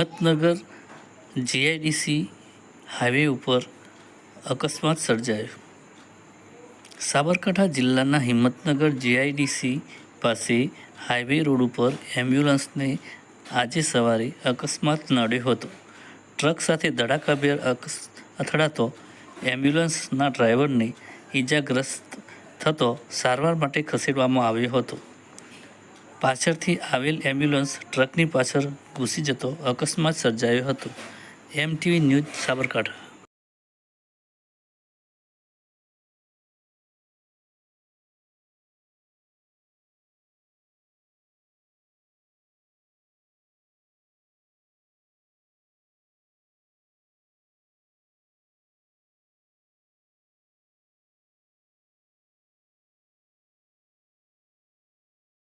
Himmatnagar GIDC highway ઉપર અકસ્માત સર્જાયો. સાબરકાંઠા જિલ્લાના હિંમતનગર જીઆઈડીસી પાસે હાઈવે રોડ ઉપર એમ્બ્યુલન્સને આજે સવારે અકસ્માત નડ્યો હતો. ટ્રક સાથે ધડાકાભેર અકસ, અથડાતો એમ્બ્યુલન્સના ડ્રાઈવરને ઈજાગ્રસ્ત થતો સારવાર માટે ખસેડવામાં આવ્યો હતો. પાછળથી આવેલ એમ્બ્યુલન્સ ટ્રકની પાછળ ઘૂસી જતો અકસ્માત સર્જાયો હતો. MTV news Sabarkantha.